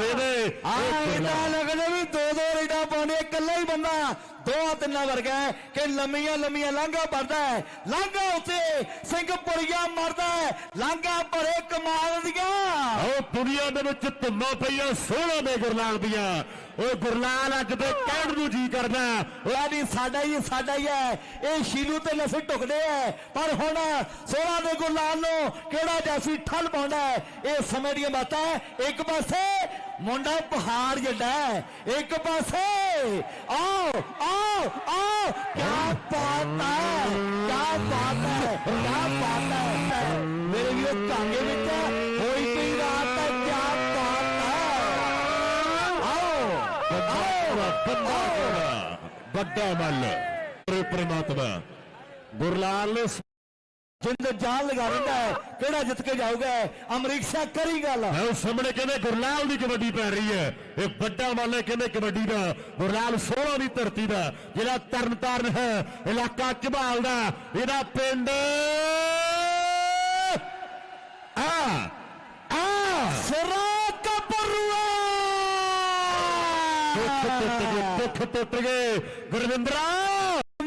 ਦੇ। ਦੇ ਆ ਇਹਦਾ ਲੱਗਦਾ ਵੀ ਦੋ ਦੋ ਰੇਡਾਂ ਪਾਉਣੇ ਇਕੱਲਾ ਹੀ ਬੰਦਾ। ਦੋ ਤਿੰਨਾਂ ਵਰਗਾ ਕਿ ਲੰਮੀਆਂ ਲੰਮੀਆਂ ਲਾਂਘਾ ਭਰਦਾ ਹੈ। ਲਾਂਘਾ ਉੱਤੇ ਸਿੰਘਪੁਰੀਆ ਮਰਦਾ ਹੈ। ਲਾਂਘਾ ਭਰੇ ਕਮਾਲ ਦੀਆਂ। ਉਹ ਦੁਨੀਆ ਦੇ ਵਿੱਚ ਧੁੰਮਾਂ ਪਈਆਂ ਸੋਹਣਾ ਦੇ ਗੁਰਲਾਲ ਦੀਆਂ। ਉਹ ਗੁਰਲਾਲ ਅੱਜ ਦੇ ਕਹਿਣ ਨੂੰ ਜੀ ਕਰਦਾ ਉਹ ਵੀ ਸਾਡਾ ਹੀ ਸਾਡਾ ਹੀ ਹੈ। ਇਹ ਸ਼ੀਲੂ ਤੇ ਨਸੇ ਟੁਕਦੇ ਐ ਪਰ ਹੁਣ ਸੋਹਣਾ ਦੇ ਗੁਰਲਾਲ ਨੂੰ ਕਿਹੜਾ ਜਾਸੀ ਠੱਲ ਪਾਉਂਦਾ ਹੈ? ਇਹ ਸਮੇਂ ਦੀਆਂ ਬਾਤਾਂ। ਇੱਕ ਪਾਸੇ ਮੁੰਡਾ ਪਹਾੜ ਜੱਡਾ ਇੱਕ ਪਾਸੇ ਆਓ ਆਓ ਆਓ ਕੀ ਬਾਤ ਹੈ ਕੀ ਬਾਤ ਹੈ ਕੀ ਬਾਤ ਹੈ ਮੇਰੇ ਵੀ ਉਹ ਕਾਂਗੇ ਵਿੱਚ ਹੋਈ ਪਈ ਰਾਤ ਹੈ ਕੀ ਬਾਤ ਹੈ ਆਓ ਆਓ ਬੰਦਾ ਵੱਡਾ ਮੱਲ ਪ੍ਰਮਾਤਮਾ ਗੁਰਲਾਲ ਨੇ ਜਿੰਦ ਜਾਨ ਲਗਾ ਦਿੰਦਾ ਹੈ ਕਿਹੜਾ ਜਿੱਤ ਕੇ ਜਾਊਗਾ ਅਮਰੀਕਾ ਕਰੀ ਗੱਲ। ਹੈ ਉਹ ਸਾਹਮਣੇ ਕਹਿੰਦੇ ਗੁਰਲਾਲ ਦੀ ਕਬੱਡੀ ਪੈ ਰਹੀ ਹੈ। ਇਹ ਵੱਡਾ ਮੱਲ ਕਹਿੰਦੇ ਕਬੱਡੀ ਦਾ ਗੁਰਲਾਲ 16 ਦੀ ਧਰਤੀ ਦਾ ਜਿਹੜਾ ਤਰਨਤਾਰਨ ਹੈ ਇਲਾਕਾ ਝਬਾਲ ਦਾ ਇਹਦਾ ਪਿੰਡ ਆ ਆ। ਸਿਰਾ ਕਪਰੂਆ ਦੁੱਖ ਟੁੱਟ ਗਏ ਦੁੱਖ ਟੁੱਟ ਗਏ। ਗੁਰਵਿੰਦਰਾ।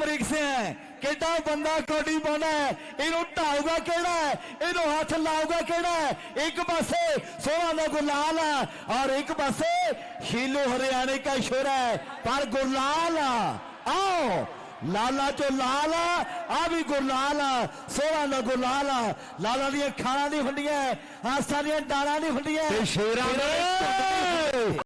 ਅਮਰੀਕਾ ਕਿੱਡਾ ਬੰਦਾ ਕੋਡੀ ਪਾਉਣਾ ਹੈ। ਇਹਨੂੰ ਢਾਊਗਾ ਕਿਹੜਾ ਹੈ? ਇਹਨੂੰ ਹੱਥ ਲਾਊਗਾ ਕਿਹੜਾ ਹੈ? ਇੱਕ ਪਾਸੇ ਸੋਹਣਾ ਦਾ ਗੁਲਾਲ ਹੈ ਔਰ ਇੱਕ ਪਾਸੇ ਸ਼ੀਲੂ ਹਰਿਆਣੇ ਦਾ ਸ਼ੋਰ ਹੈ। ਪਰ ਗੁਲਾਲ आओ ਲਾਲਾ ਚੋ ਲਾਲ ਆ ਵੀ ਗੁਲਾਲ ਸੋਹਣਾ ਦਾ ਗੁਲਾਲ ਲਾਲਾ ਦੀਆਂ ਖਾਣਾ ਨਹੀਂ ਹੁੰਦੀਆਂ ਆਸਾਂ ਦੀਆਂ ਡਾਲਾਂ ਨਹੀਂ ਹੁੰਦੀਆਂ। ਤੇ ਸ਼ੇਰਾਂ ਨੇ